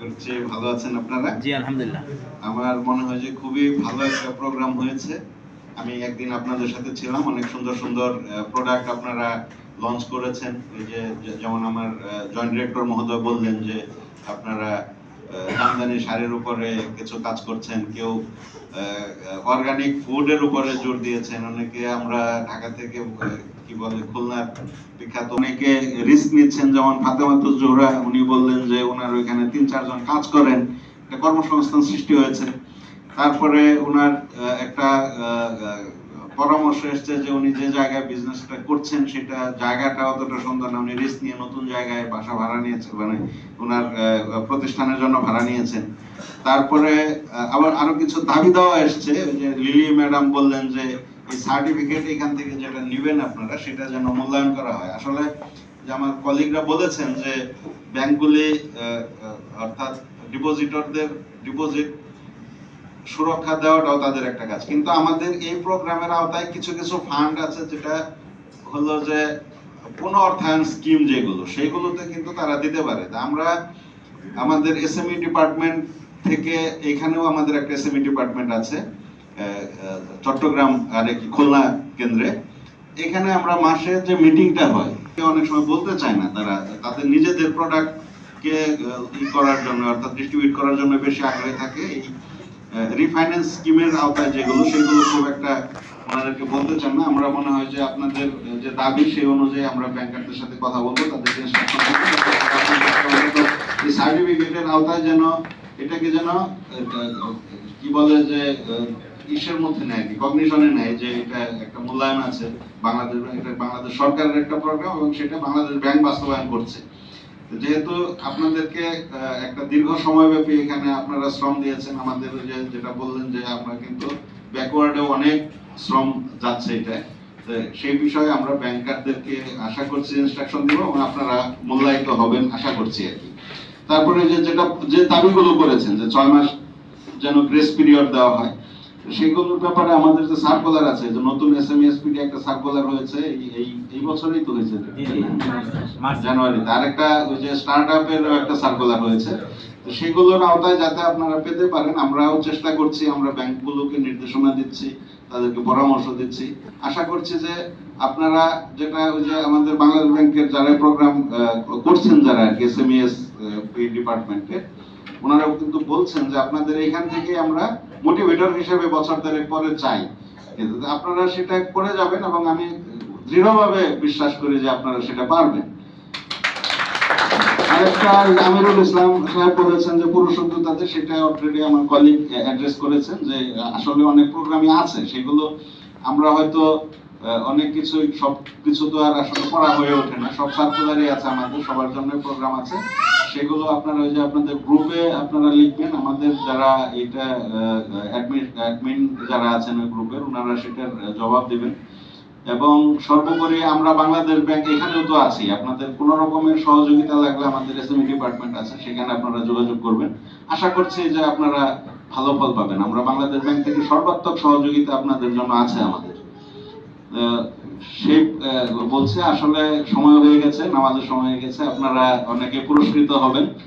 করছি। ভালো আছেন আপনারা? জি আলহামদুলিল্লাহ। আমার মনে হয় যে খুবই ভালো একটা প্রোগ্রাম হয়েছে। আমি একদিন আপনাদের সাথে ছিলাম অনেক সুন্দর সুন্দর প্রোডাক্ট আপনারা লঞ্চ করেছেন। এই যে যেমন আমার জয়েন্ট ডিরেক্টর মহোদয় বললেন যে আপনারা জামদানি শাড়ির উপরে কিছু কাজ করছেন, কেউ অর্গানিক ফুডের উপরে জোর দিয়েছেন। অনেকে আমরা ঢাকা থেকে কি বলে, খুলনার বিখ্যাত অনেকে রিস্ক নিচ্ছেন, যেমন ফাতেমাতুল জোহরা উনি বললেন যে ওনার ওইখানে তিন, চারজন কাজ করেন। কর্মসংস্থান সৃষ্টি হয়েছে। তারপরে ওনার একটা পরামর্শ এসছে যে উনি যে জায়গায় বিজনেসটা করছেন সেটা জায়গাটা অতটা সুন্দর না, উনি রিস্ক নিয়ে নতুন জায়গায় বাসা ভাড়া নিয়েছেন মানে ওনার প্রতিষ্ঠানের জন্য ভাড়া নিয়েছেন। তারপরে আবার আরও কিছু দাবি দেওয়া এসছে যে লিলি ম্যাডাম বললেন যে এই সার্টিফিকেট এখান থেকে যেটা নেবেন আপনারা, সেটা যেন মূল্যায়ন করা হয়। আসলে, যে আমার কলিগরা বলেছেন যে ব্যাংকগুলি অর্থাৎ ডিপোজিটরদের ডিপোজিট সুরক্ষা দেওয়াটাও তাদের একটা কাজ। কিন্তু আমাদের এই প্রোগ্রামের আওতায় কিছু কিছু ফান্ড আছে যেটা হলো যে পুনঃঅর্থায়ন স্কিম যেগুলো সেগুলোতে কিন্তু তারা দিতে পারে। আমরা আমাদের এসএমই ডিপার্টমেন্ট থেকে এখানেও আমাদের একটা এসএমই ডিপার্টমেন্ট আছে আহ, আহ, চট্টগ্রাম আর কি খুলনা কেন্দ্রে। এখানে আমরা মাসে যে মিটিংটা হয় অনেক সময় বলতে চায় না তারা তাদের নিজেদের প্রোডাক্ট কে ই করার জন্য অর্থাৎ ডিস্ট্রিবিউট করার জন্য বেশি আগ্রহী থাকে। এই রিফাইন্যান্স স্কিমের আওতায় যেগুলো, সেগুলো খুব একটা ওনাদেরকে বলতে চান না। আমরা মনে হয় যে আপনাদের যে দাবি, সেই অনুযায়ী আমরা ব্যাংকারদের সাথে কথা বলব। এই সার্টিফিকেটের আওতায় যেন এটাকে যেন কি বলে যে ইসের মধ্যে নেয় কি কগনিশনে নেয় যে এটা একটা মূল্যায়ন আছে। বাংলাদেশ, এটা বাংলাদেশ সরকারের একটা প্রোগ্রাম এবং সেটা বাংলাদেশ ব্যাংক বাস্তবায়ন করছে। যেহেতু আপনাদেরকে একটা দীর্ঘ সময়ব্যাপী এখানে আপনারা শ্রম দিয়েছেন, আমাদের যে, যেটা বললেন যে আমরা কিন্তু ব্যাকওয়ার্ডে অনেক শ্রম যাচ্ছে এটা। সেই বিষয়ে আমরা ব্যাংকারদেরকে আশা করছি ইনস্ট্রাকশন দিব এবং আপনারা মূল্যায়িত হবেন আশা করছি আর কি। তারপরে যে, যেটা, যে দাবিগুলো করেছেন যে ছয় মাস যেন গ্রেস পিরিয়ড দেওয়া হয় সেগুলোর ব্যাপারে আমাদের যে সার্কুলার আছে যে নতুন এস এসএমএসপিডি একটা সার্কুলার হয়েছে এই- এই বছরই তো হয়েছে জি, জি। মার্চ জানুয়ারিতে ওই যে স্টার্ট আপের একটা সার্কুলার হয়েছে। তো সেগুলোর আওতায় যাতে আপনারা পেতে পারেন আমরাও চেষ্টা করছি আমরা ব্যাংকগুলোকে নির্দেশনা দিচ্ছি তাদেরকে পরামর্শ দিচ্ছি। আশা করছি যে আপনারা যেটা ওই যে আমাদের বাংলাদেশ ব্যাংকের যারা প্রোগ্রাম করছেন যারা আর কি এসএমএস ডিপার্টমেন্টে ওনারাও কিন্তু বলছেন যে আপনাদের এখান থেকে আমরা মোটিভেটর হিসেবে বছর দেড়েক পরে চাই। কিন্তু আপনারা সেটা করে যাবেন এবং আমি দৃঢ়ভাবে বিশ্বাস করি যে আপনারা সেটা পারবেন। আরেকটা আমিরুল ইসলাম সাহেব বলেছেন যে পুরুষ উদ্যোক্তাতে সেটা অলরেডি আমার কলিগ অ্যাড্রেস করেছেন যে আসলে অনেক প্রোগ্রামই আছে, সেগুলো আমরা হয়তো অনেক কিছু সব কিছু তো আর আসলে পড়া হয়ে ওঠে না। সব সার্কুলারই আছে আমাদের, সবার জন্য প্রোগ্রাম আছে। সেগুলো আপনারা ওই যে আপনাদের গ্রুপে আপনারা লিখবেন। আমাদের যারা এটা অ্যাডমিন যারা আছেন ওই গ্রুপের ওনারা সেটার জবাব দিবেন। এবং সর্বোপরি আমরা বাংলাদেশ ব্যাংক এখানেও তো আছি। আপনাদের কোনো রকমের সহযোগিতা লাগলে আমাদের এসএমই ডিপার্টমেন্ট আছে, সেখানে আপনারা যোগাযোগ করবেন। আশা করছি যে আপনারা ভালো ফল পাবেন। আমরা বাংলাদেশ ব্যাংক থেকে সর্বাত্মক সহযোগিতা আপনাদের জন্য আছে আমাদের। আহ, বলছে আসলে সময় হয়ে গেছে নামাজের সময় হয়ে গেছে আপনারা অনেকে পুরস্কৃত হবেন।